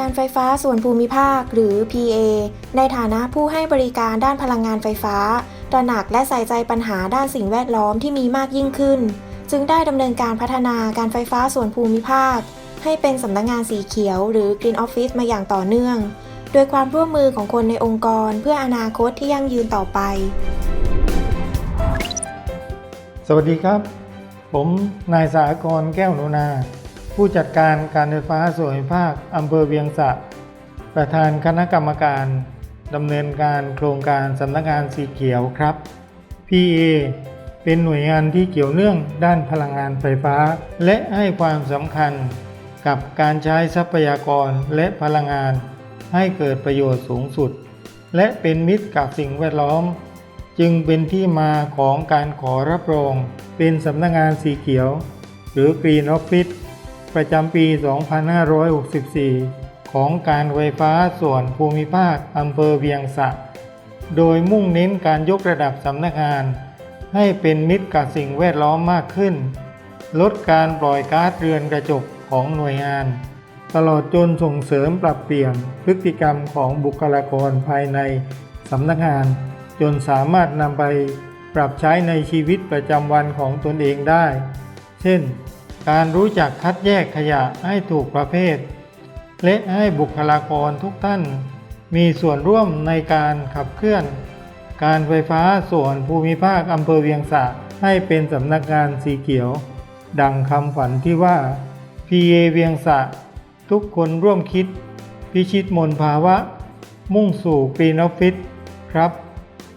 การไฟฟ้าส่วนภูมิภาคหรือ PA ในฐานะผู้ให้บริการด้านพลังงานไฟฟ้า ตระหนักและใส่ใจปัญหาด้านสิ่งแวดล้อมที่มีมากยิ่งขึ้น จึงได้ดำเนินการพัฒนาการไฟฟ้าส่วนภูมิภาค ให้เป็นสำนักงานสีเขียวหรือ Green Office มาอย่างต่อเนื่อง โดยความร่วมมือของคนในองค์กรเพื่ออนาคตที่ยั่งยืนต่อไป สวัสดีครับ ผมนายสากรแก้วหนูนา ผู้จัดการการไฟฟ้าส่วนภูมิภาคอำเภอเวียงสะ ประธานคณะกรรมการดำเนินการโครงการสำนักงานสีเขียวครับ PA เป็นหน่วยงานที่เกี่ยวเนื่องด้านพลังงานไฟฟ้า และให้ความสำคัญกับการใช้ทรัพยากรและพลังงาน ให้เกิดประโยชน์สูงสุด และเป็นมิตรกับสิ่งแวดล้อม จึงเป็นที่มาของการขอรับรอง เป็นสำนักงานสีเขียว หรือ Green Office ประจำปี 2564 ของการไฟฟ้าส่วนภูมิภาคอำเภอเวียงสะ โดยมุ่งเน้นการยกระดับสำนักงาน ให้เป็นมิตรกับสิ่งแวดล้อมมากขึ้น ลดการปล่อยก๊าซเรือนกระจกของหน่วยงาน ตลอดจนส่งเสริมปรับเปลี่ยนพฤติกรรมของบุคลากรภายในสำนักงาน จนสามารถนำไปปรับใช้ในชีวิตประจำวันของตนเองได้ เช่น การรู้จักคัดแยกขยะให้ถูกประเภท และให้บุคลากรทุกท่าน มีส่วนร่วมในการขับเคลื่อน การไฟฟ้าส่วนภูมิภาคอำเภอเวียงสะให้เป็นสำนักงานสีเขียว ดังคำฝันที่ว่า PA เวียงสะ ทุกคนร่วมคิด พิชิตมนภาวะ มุ่งสู่กรีนออฟฟิศครับ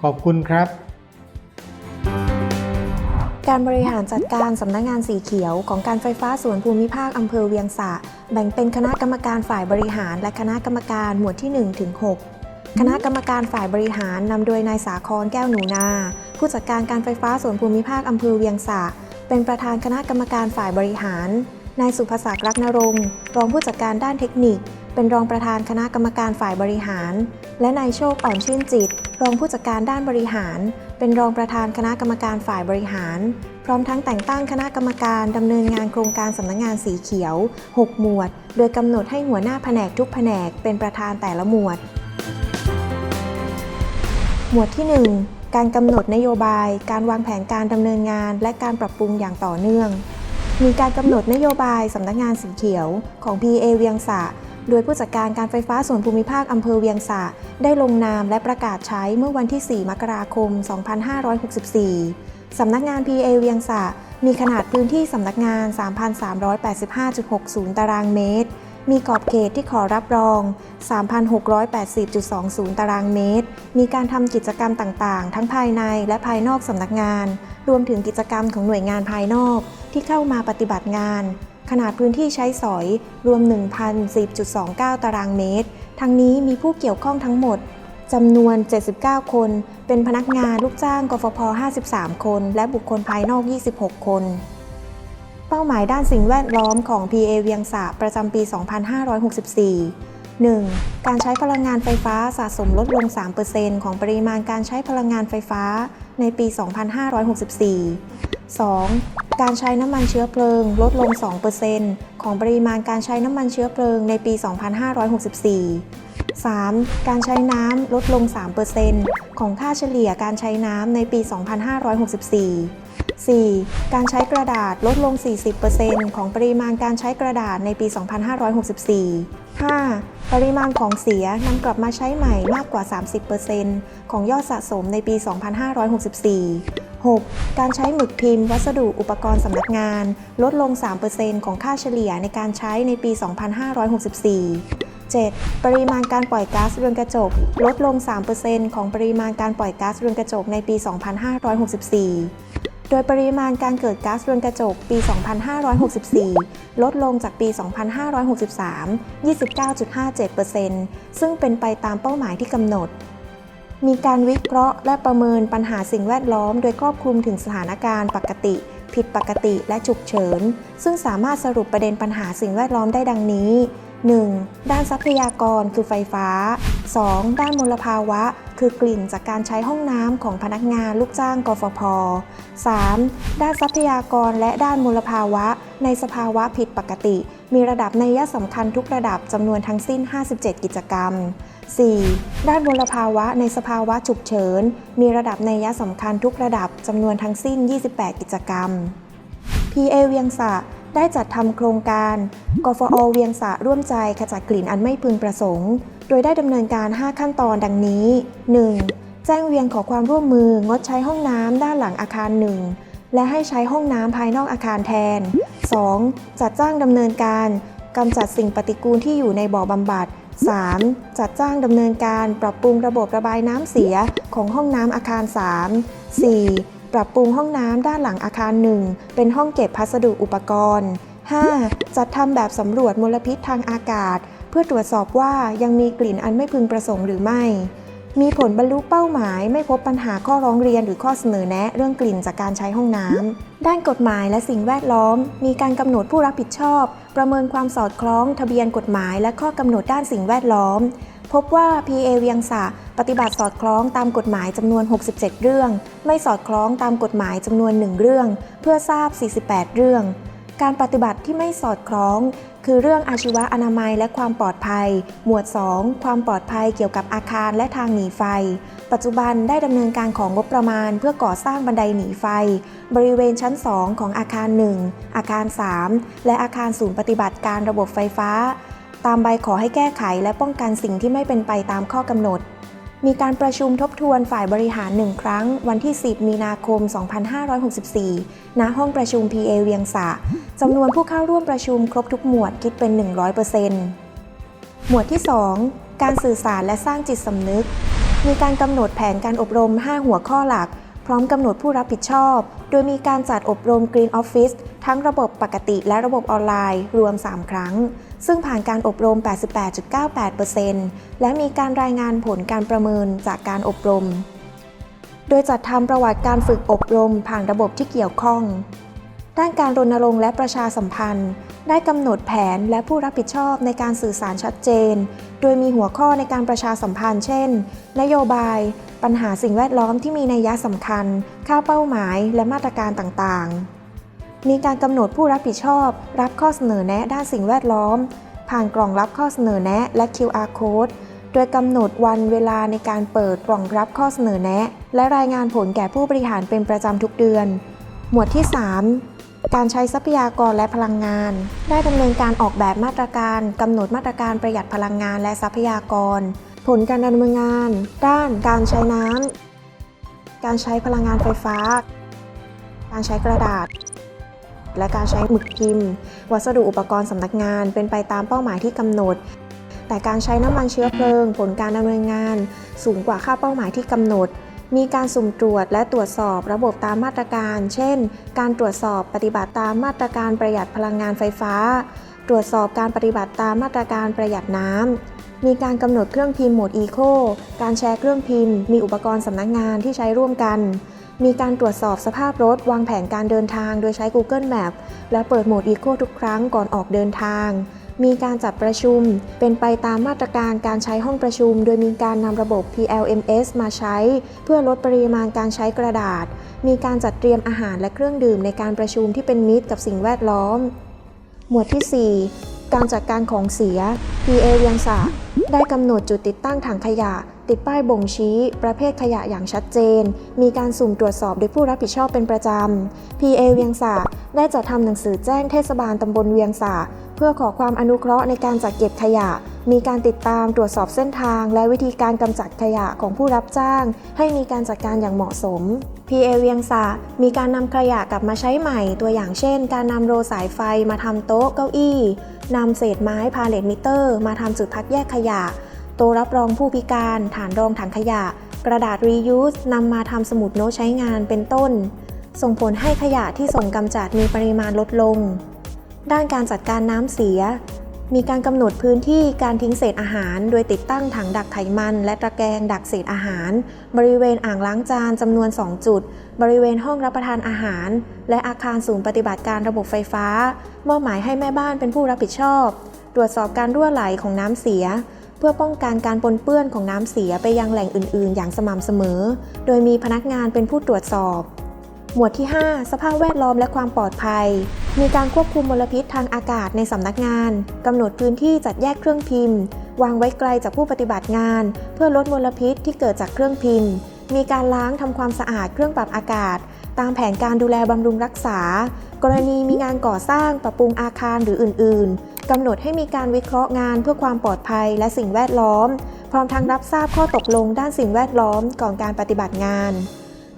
ขอบคุณครับ การบริหารจัดการสำนักงานสีเขียวของการไฟฟ้าส่วนภูมิภาคอำเภอเวียงสะ แบ่งเป็นคณะกรรมการฝ่ายบริหาร และคณะกรรมการหมวดที่1ถึง6คณะกรรมการฝ่ายบริหารนำโดยนายสาครแก้วหนูนา ผู้จัดการการไฟฟ้าส่วนภูมิภาคอำเภอเวียงสะ เป็นประธานคณะกรรมการฝ่ายบริหาร นายสุภศักดิ์รักนรงค์รองผู้จัดการด้านเทคนิค เป็นรองประธานคณะกรรมการฝ่ายบริหาร และนายโชคอ่อนชื่นจิต รองผู้จัดการด้านบริหาร เป็นรองประธานคณะกรรมการฝ่ายบริหาร พร้อมทั้งแต่งตั้งคณะกรรมการดำเนินงานโครงการสำนักงานสีเขียว 6 หมวด โดยกำหนดให้หัวหน้าแผนกทุกแผนกเป็นประธานแต่ละหมวด หมวดที่ 1 การกำหนดนโยบาย การวางแผนการดำเนินงาน และการปรับปรุงอย่างต่อเนื่อง มีการกำหนดนโยบายสำนักงานสีเขียว ของ PA เวียงสะ โดยผู้จัดการการไฟฟ้าส่วนภูมิภาคอำเภอเวียงสะได้ลงนามและประกาศใช้เมื่อวันที่ 4 มกราคม 2564 สำนักงาน PA เวียงสะมีขนาดพื้นที่สำนักงาน 3,385.60 ตารางเมตร มีขอบเขตที่ขอรับรอง 3,680.20 ตารางเมตร มีการทำกิจกรรมต่างๆ ทั้งภายในและภายนอกสำนักงาน รวมถึงกิจกรรมของหน่วยงานภายนอกที่เข้ามาปฏิบัติงาน ขนาดพื้นที่ใช้สอยรวม 1,010.29 ตารางเมตร ทั้งนี้มีผู้เกี่ยวข้องทั้งหมดจำนวน 79 คน เป็นพนักงานลูกจ้างกฟผ 53 คน และบุคคลภายนอก 26 คน เป้าหมายด้านสิ่งแวดล้อมของ PA เวียงสะประจำปี 2564 1. การใช้พลังงานไฟฟ้าสะสมลดลง 3%ของปริมาณการใช้พลังงานไฟฟ้าในปี 2564 2. การใช้น้ำมันเชื้อเพลิง ลดลง 2%ของปริมาณการใช้น้ำมันเชื้อเพลิงในปี 2564 3. การใช้น้ำลดลง 3%ของค่าเฉลี่ยการใช้น้ำในปี 2564 4. การใช้กระดาษลดลง 40%ของปริมาณการใช้กระดาษในปี 2564 5. ปริมาณของเสียนำกลับมาใช้ใหม่มากกว่า 30%ของยอดสะสมในปี 2564 6. การใช้หมึกพิมพ์วัสดุอุปกรณ์สำนักงาน ลดลง 3%ของค่าเฉลี่ยในการใช้ในปี 2564 7. ปริมาณการปล่อยก๊าซเรือนกระจก ลดลง 3%ของปริมาณการปล่อยก๊าซเรือนกระจกในปี 2564 โดยปริมาณการเกิดก๊าซเรือนกระจกปี 2564 ลดลงจากปี 2563 29.57%ซึ่งเป็นไปตามเป้าหมายที่กำหนด มีการวิเคราะห์และประเมินปัญหาสิ่งแวดล้อม โดยครอบคลุมถึงสถานการณ์ปกติ ผิดปกติและฉุกเฉิน ซึ่งสามารถสรุปประเด็นปัญหาสิ่งแวดล้อมได้ดังนี้ 1. ด้านทรัพยากรคือไฟฟ้า 2. ด้านมลภาวะ คือกลิ่นจากการใช้ห้องน้ำของพนักงานลูกจ้างกฟผ 3. ด้านทรัพยากรและด้านมลภาวะ ในสภาวะผิดปกติ มีระดับในัยสำคัญทุกระดับจำนวนทั้งสิ้น 57 กิจกรรม 4. ด้านมลภาวะในสภาวะฉุกเฉิน มีระดับนัยสำคัญทุกระดับจำนวนทั้งสิ้น 28 กิจกรรม PA เวียงสะได้จัดทำโครงการ กฟอเวียงสะร่วมใจขจัดกลิ่นอันไม่พึงประสงค์ โดยได้ดำเนินการ 5 ขั้นตอนดังนี้ 1. แจ้งเวียนขอความร่วมมืองดใช้ห้องน้ำด้านหลังอาคาร1และให้ใช้ห้องน้ำภายนอกอาคารแทน 2. จัดจ้างดำเนินการกำจัดสิ่งปฏิกูลที่อยู่ในบ่อบำบัด 3. จัดจ้างดำเนินการปรับปรุงระบบระบายน้ำเสียของห้องน้ำอาคาร 3 4. ปรับปรุงห้องน้ำด้านหลังอาคาร 1 เป็นห้องเก็บพัสดุอุปกรณ์ 5. จัดทำแบบสำรวจมลพิษทางอากาศ เพื่อตรวจสอบว่ายังมีกลิ่นอันไม่พึงประสงค์หรือไม่ มีผลบรรลุเป้าหมายไม่พบปัญหาข้อร้องเรียนหรือข้อเสนอแนะ เรื่องกลิ่นจากการใช้ห้องน้ำ ด้านกฎหมายและสิ่งแวดล้อม มีการกำหนดผู้รับผิดชอบ ประเมินความสอดคล้อง ทะเบียนกฎหมายและข้อกำหนดด้านสิ่งแวดล้อม พบว่า PA เวียงสะปฏิบัติสอดคล้องตามกฎหมายจำนวน 67 เรื่อง ไม่สอดคล้องตามกฎหมายจำนวน 1 เรื่อง เพื่อทราบ 48 เรื่อง การปฏิบัติที่ไม่สอดคล้อง คือเรื่องอาชีวะอนามัยและความปลอดภัย หมวด 2 ความปลอดภัยเกี่ยวกับอาคารและทางหนีไฟ ปัจจุบันได้ดำเนินการของงบประมาณ เพื่อก่อสร้างบันไดหนีไฟ บริเวณชั้น 2 ของอาคาร 1 อาคาร 3 และอาคารศูนย์ปฏิบัติการระบบไฟฟ้า ตามใบขอให้แก้ไขและป้องกันสิ่งที่ไม่เป็นไปตามข้อกำหนด มีการประชุมทบทวนฝ่ายบริหารหนึ่งครั้ง วันที่ 10 มีนาคม 2564 ณ ห้องประชุม PA เวียงสะจำนวนผู้เข้าร่วมประชุมครบทุกหมวดคิดเป็น 100%หมวดที่ 2 การสื่อสารและสร้างจิตสำนึก มีการกำหนดแผนการอบรม 5 หัวข้อหลัก พร้อมกำหนดผู้รับผิดชอบ โดยมีการจัดอบรม Green Office ทั้งระบบปกติและระบบออนไลน์ รวม 3 ครั้ง ซึ่งผ่านการอบรม 88.98%และมีการรายงานผลการประเมินจากการอบรม โดยจัดทำประวัติการฝึกอบรมผ่านระบบที่เกี่ยวข้อง ด้านการรณรงค์และประชาสัมพันธ์ ได้กำหนดแผนและผู้รับผิดชอบในการสื่อสารชัดเจน โดยมีหัวข้อในการประชาสัมพันธ์ เช่น นโยบาย ปัญหาสิ่งแวดล้อมที่มีนัยยะสำคัญ ค่าเป้าหมาย และมาตรการต่างๆ มีการกำหนดผู้รับผิดชอบ รับข้อเสนอแนะด้านสิ่งแวดล้อม ผ่านกล่องรับข้อเสนอแนะและ QR code โดยกำหนดวันเวลาในการเปิดกล่องรับข้อเสนอแนะ และรายงานผลแก่ผู้บริหารเป็นประจำทุกเดือน หมวดที่ 3 การใช้ทรัพยากรและพลังงาน ได้ดำเนินการออกแบบมาตรการกำหนดมาตรการประหยัดพลังงานและทรัพยากร ผลการดำเนินงาน ด้านการใช้น้ำการใช้พลังงานไฟฟ้า การใช้กระดาษ และการใช้หมึกพิมพ์ วัสดุอุปกรณ์สำนักงาน เป็นไปตามเป้าหมายที่กำหนด แต่การใช้น้ำมันเชื้อเพลิง ผลการดำเนินงาน สูงกว่าค่าเป้าหมายที่กำหนด มีการสุ่มตรวจและตรวจสอบระบบตามมาตรการ เช่น การตรวจสอบปฏิบัติตามมาตรการประหยัดพลังงานไฟฟ้า ตรวจสอบการปฏิบัติตามมาตรการประหยัดน้ำมีการกำหนดเครื่องพิมพ์โหมดอีโค การแชร์เครื่องพิมพ์ มีอุปกรณ์สำนักงานที่ใช้ร่วมกัน มีการตรวจสอบสภาพรถ วางแผนการเดินทางโดยใช้ Google Map และเปิดโหมดอีโคทุกครั้งก่อนออกเดินทาง มีการจัดประชุม เป็นไปตามมาตรการการใช้ห้องประชุม โดยมีการนำระบบ PLMS มาใช้ เพื่อลดปริมาณการใช้กระดาษ มีการจัดเตรียมอาหารและเครื่องดื่มในการประชุมที่เป็นมิตรกับสิ่งแวดล้อม หมวดที่ 4 การจัดการของเสีย PA เวียงสะได้กำหนดจุดติดตั้งถังขยะ ติดป้ายบ่งชี้ ประเภทขยะอย่างชัดเจน มีการสุ่มตรวจสอบโดยผู้รับผิดชอบเป็นประจำ PA เวียงสะได้จัดทำหนังสือแจ้งเทศบาลตำบลเวียงสะเพื่อขอความอนุเคราะห์ในการจัดเก็บขยะ มีการติดตามตรวจสอบเส้นทาง และวิธีการกำจัดขยะของผู้รับจ้าง ให้มีการจัดการอย่างเหมาะสม PA เวียงสะมีการนำขยะกลับมาใช้ใหม่ ตัวอย่างเช่น การนำโรสายไฟมาทำโต๊ะเก้าอี้ นำเศษไม้พาเลตมิเตอร์ มาทำจุดพักแยกขยะ ตัวรับรองผู้พิการ ฐานรองถังขยะ กระดาษรียูสนำมาทำสมุดโน้ตใช้งานเป็นต้น ส่งผลให้ขยะที่ส่งกำจัดมีปริมาณลดลง ด้านการจัดการน้ำเสีย มีการกำหนดพื้นที่การทิ้งเศษอาหาร โดยติดตั้งถังดักไขมัน และตะแกรงดักเศษอาหาร บริเวณอ่างล้างจานจำนวน 2 จุด บริเวณห้องรับประทานอาหาร และอาคารศูนย์ปฏิบัติการระบบไฟฟ้า มอบหมายให้แม่บ้านเป็นผู้รับผิดชอบ ตรวจสอบการรั่วไหลของน้ำเสีย เพื่อป้องกันการปนเปื้อนของน้ำเสียไปยังแหล่งอื่น ๆ อย่างสม่ำเสมอ โดยมีพนักงานเป็นผู้ตรวจสอบ หมวดที่ 5 สภาพแวดล้อมและความปลอดภัย มีการควบคุมมลพิษทางอากาศในสำนักงานกำหนดพื้นที่จัดแยกเครื่องพิมพ์ วางไว้ไกลจากผู้ปฏิบัติงาน เพื่อลดมลพิษที่เกิดจากเครื่องพิมพ์ มีการล้างทำความสะอาดเครื่องปรับอากาศ ตามแผนการดูแลบำรุงรักษา กรณีมีงานก่อสร้างปรับปรุงอาคารหรืออื่น ๆกำหนดให้มีการวิเคราะห์งานเพื่อความปลอดภัยและสิ่งแวดล้อม พร้อมทั้งรับทราบข้อตกลงด้านสิ่งแวดล้อมก่อนการปฏิบัติงาน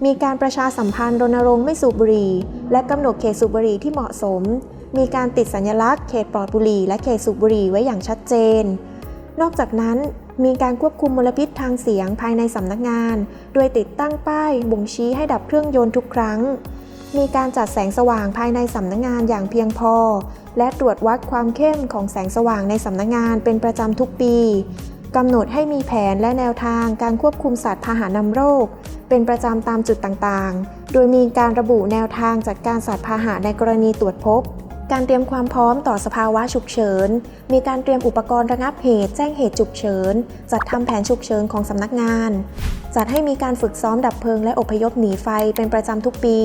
มีการประชาสัมพันธ์รณรงค์ไม่สูบบุหรี่ และกำหนดเขตสูบบุหรี่ที่เหมาะสม มีการติดสัญลักษณ์เขตปลอดบุหรี่และเขตสูบบุหรี่ไว้อย่างชัดเจน นอกจากนั้นมีการควบคุมมลพิษทางเสียงภายในสำนักงาน โดยติดตั้งป้ายบ่งชี้ให้ดับเครื่องยนต์ทุกครั้ง มีการจัดแสงสว่างภายในสำนักงานอย่างเพียงพอ และตรวจวัดความเข้มของแสงสว่างในสำนักงานเป็นประจำทุกปี กำหนดให้มีแผนและแนวทางการควบคุมสัตว์พาหะนำโรค เป็นประจำตามจุดต่างๆ โดยมีการระบุแนวทางจัดการสัตว์พาหะในกรณีตรวจพบ การเตรียมความพร้อมต่อสภาวะฉุกเฉิน มีการเตรียมอุปกรณ์ระงับเหตุ แจ้งเหตุฉุกเฉิน จัดทำแผนฉุกเฉินของสำนักงาน จัดให้มีการฝึกซ้อมดับเพลิงและอพยพหนีไฟเป็นประจำทุกปี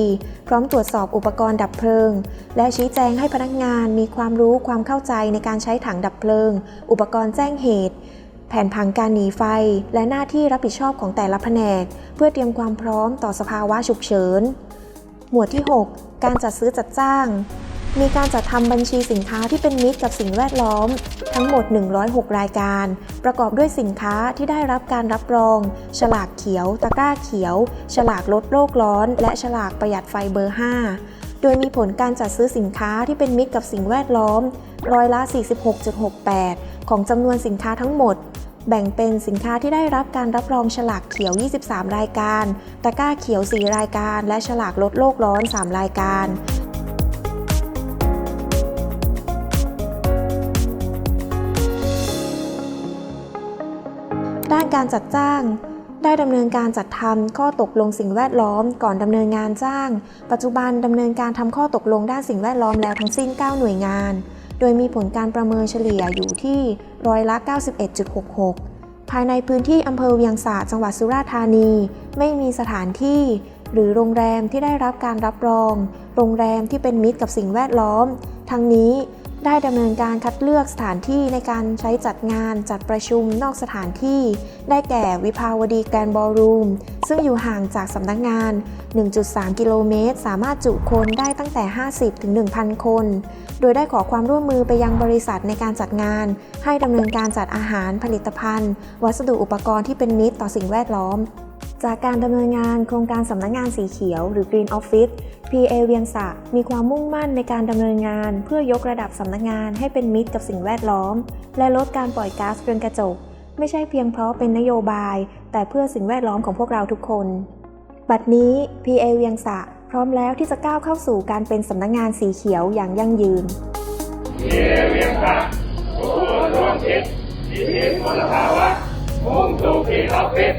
พร้อมตรวจสอบอุปกรณ์ดับเพลิง และชี้แจงให้พนักงานมีความรู้ความเข้าใจในการใช้ถังดับเพลิง อุปกรณ์แจ้งเหตุ แผนผังการหนีไฟ และหน้าที่รับผิดชอบของแต่ละแผนก เพื่อเตรียมความพร้อมต่อสภาวะฉุกเฉิน หมวดที่ 6 การจัดซื้อจัดจ้าง มีการจัดทำบัญชีสินค้าที่เป็นมิตรกับสิ่งแวดล้อม ทั้งหมด 106 รายการ ประกอบด้วยสินค้าที่ได้รับการรับรอง ฉลากเขียว ตะกร้าเขียว ฉลากลดโลกร้อน และฉลากประหยัดไฟเบอร์ 5 โดยมีผลการจัดซื้อสินค้าที่เป็นมิตรกับสิ่งแวดล้อมร้อยละ 46.68 ของจำนวนสินค้าทั้งหมด แบ่งเป็นสินค้าที่ได้รับการรับรองฉลากเขียว 23 รายการ ตะกร้าเขียว 4 รายการ และฉลากลดโลกร้อน 3 รายการด้านการจัดจ้าง ได้ดำเนินการจัดทำข้อตกลงสิ่งแวดล้อมก่อนดำเนินงานจ้าง ปัจจุบันดำเนินการทำข้อตกลงด้านสิ่งแวดล้อมแล้วทั้งสิ้น 9 หน่วยงาน โดยมีผลการประเมินเฉลี่ยอยู่ที่ร้อยละ 91.66 ภายในพื้นที่อำเภอเวียงสาจังหวัดสุราษฎร์ธานี ไม่มีสถานที่ หรือโรงแรมที่ได้รับการรับรอง โรงแรมที่เป็นมิตรกับสิ่งแวดล้อม ทั้งนี้ ได้ดำเนินการคัดเลือกสถานที่ในการใช้จัดงานจัดประชุมนอกสถานที่ ได้แก่วิภาวดีแกรนบอลรูม ซึ่งอยู่ห่างจากสำนักงาน 1.3 กิโลเมตร สามารถจุคนได้ตั้งแต่ 50 ถึง 1,000 คน โดยได้ขอความร่วมมือไปยังบริษัทในการจัดงาน ให้ดำเนินการจัดอาหารผลิตภัณฑ์ วัสดุอุปกรณ์ที่เป็นมิตรต่อสิ่งแวดล้อม จากการดำเนินงานโครงการสำนักงานสีเขียว หรือ Green Office PA เวียงสะมีความมุ่งมั่นในการดำเนินงาน เพื่อยกระดับสำนักงานให้เป็นมิตรกับสิ่งแวดล้อม และลดการปล่อยก๊าซเรือนกระจก ไม่ใช่เพียงเพราะเป็นนโยบาย แต่เพื่อสิ่งแวดล้อมของพวกเราทุกคน บัดนี้ PA เวียงสะพร้อมแล้วที่จะก้าวเข้าสู่การเป็นสำนักงานสีเขียวอย่างยั่งยืนเยี่ยเวียงค่ะผู้ร่วมคิดที่เห็นมลภาวะมุ่งสู่ที่ออฟฟิศ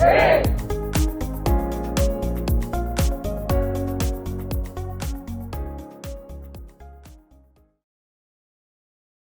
เฮ้